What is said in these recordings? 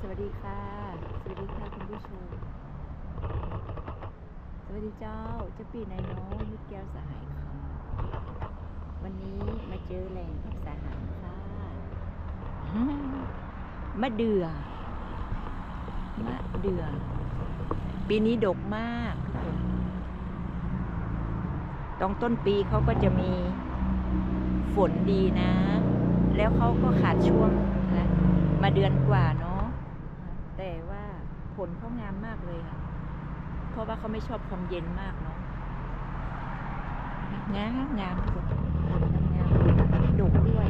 สวัสดีค่ะ สวัสดีค่ะคุณผู้ชม สวัสดีเจ้าเจ้าปีนายน้องยุดแก้วสหายคำวันนี้มาเจอแหล่งกับสหายค่ะมะเดือ่อมะเดือ่อปีนี้ดกมากทุกคนตรงต้นปีเขาก็จะมีฝนดีนะ แล้วเขาก็ขาดช่วงนะมาเดือนกว่าเนาะ ผลเขางามมากเลยค่ะ เพราะว่าเขาไม่ชอบความเย็นมากเนาะงามงามทุกคนงามดกด้วย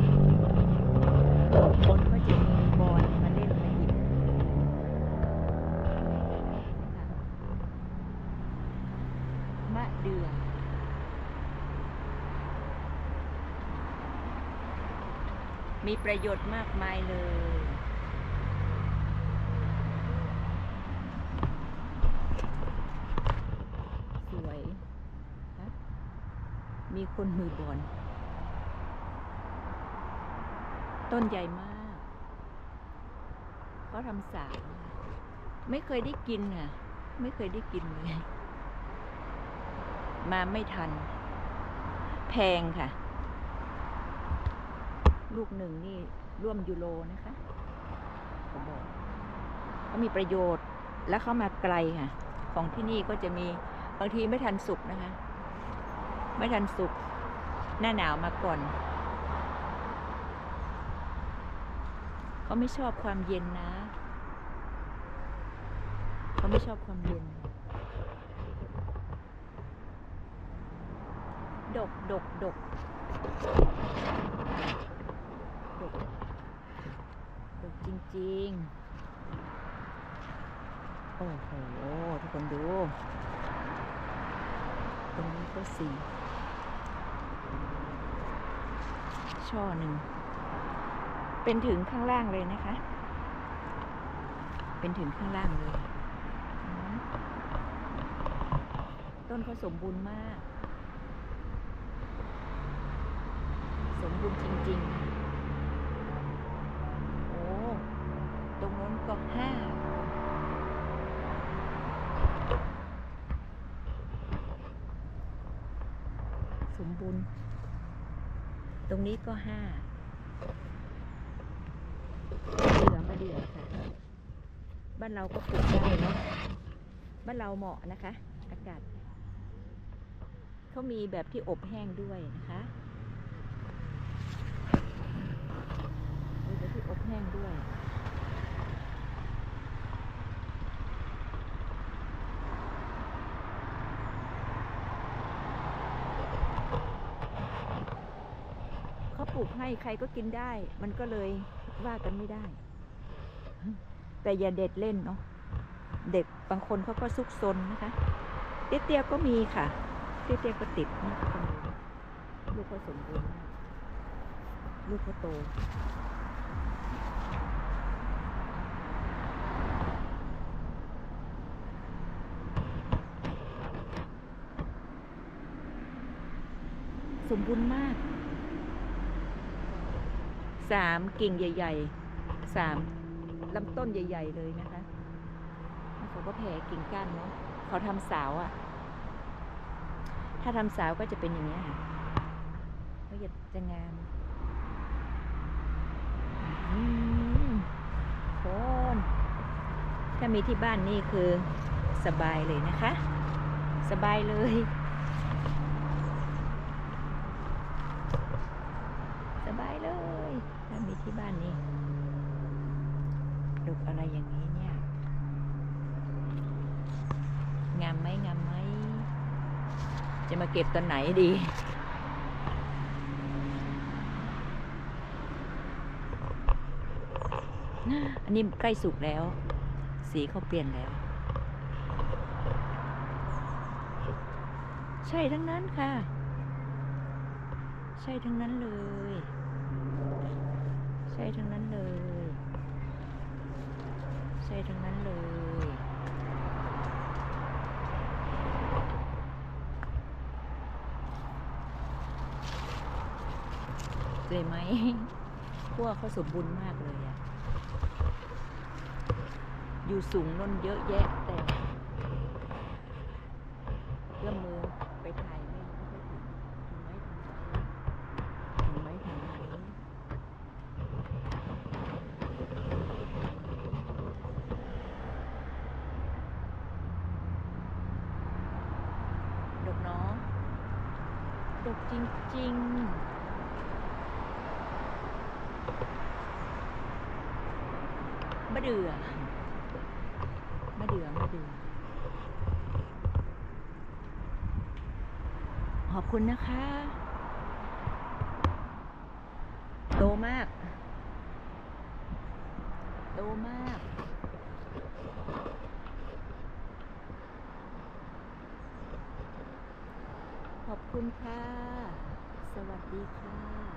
คนก็จะมีบอลมาเล่นมาหยิบมะเดือมีประโยชน์มากมายเลย ส วยมีคนมือบอลต้นใหญ่มากเขาทำสารไม่เคยได้กินอะ ไม่เคยได้กินเลย มาไม่ทัน แพงค่ะ ลูกหนึ่งนี่ร่วมยูโรนะคะเขาบอกเขามีประโยชน์ และเขามาไกลค่ะ ของที่นี่ก็จะมี บางทีไม่ทันสุกนะคะ ไม่ทันสุกหน้าหนาวมาก่อนเขาไม่ชอบความเย็นนะเขาไม่ชอบความเย็น ดกดกดกดกดกจริง ๆ โอ้โห ทุกคนดู ตรงนี้ก็สี่ช่อหนึ่ง เป็นถึงข้างล่างเลยนะคะ เป็นถึงข้างล่างเลย ต้นเขาสมบูรณ์มาก สมบูรณ์จริง ๆ โอ้ ตรงนู้นก็ห้า ส มบูรณ์ ตรงนี้ก็ห้าเหลือมาเดือค่ะ บ้านเราก็ปลูกได้เนาะบ้านเราเหมาะนะคะ อากาศเขามีแบบที่อบแห้งด้วยนะคะ มีแบบที่อบแห้งด้วย เขา ปลูกให้ใครก็กินได้ มันก็เลยว่ากันไม่ได้ แต่อย่าเด็ดเล่นเนาะเด็กบางคนเขาก็ซุกซนนะคะเตี้ยๆก็มีค่ะเตี้ยๆก็ติดนี่ทุกคนดูลูกเขาสมบูรณ์มากลูกเขาโตสมบูรณ์มาก สามกิ่งใหญ่ๆสามลำต้นใหญ่ ๆ เลยนะคะเขาก็แผ่กิ่งก้านเนาะเขาทำสาวอะ่ะ ถ้าทำสาวก็จะเป็นอย่างนี้ค่ะก็จะจะงามอืมโคนถ้ามีที่บ้านนี่คือสบายเลยนะคะ สบายเลยสบายเลย ถ้ามีที่บ้านนี่ดกอะไรอย่างนี้เนี่ย งามไหมงามไหม จะมาเก็บตอนไหนดีอันนี้ใกล้สุกแล้ว สีเขาเปลี่ยนแล้ว ใช่ทั้งนั้นค่ะ ใช่ทั้งนั้นเลย ใช่ทั้งนั้นเลย ใช่ทั้งนั้นเลยเลยไหมพวกเขาสมบูรณ์มากเลยอะอยู่สูงน้นเยอะแยะแต่เอื้อมมือไปถ่ายไม่ไม่ค่อยถึงถึงไหมถึงไหมถึงไหมถึงไหมดกเนาะ ดกจริงๆมะเดื่อมะเดือมะเดือ ขอบคุณนะคะ โตมาก โตมาก ขอบ คุณค่ะ สวัสดีค่ะ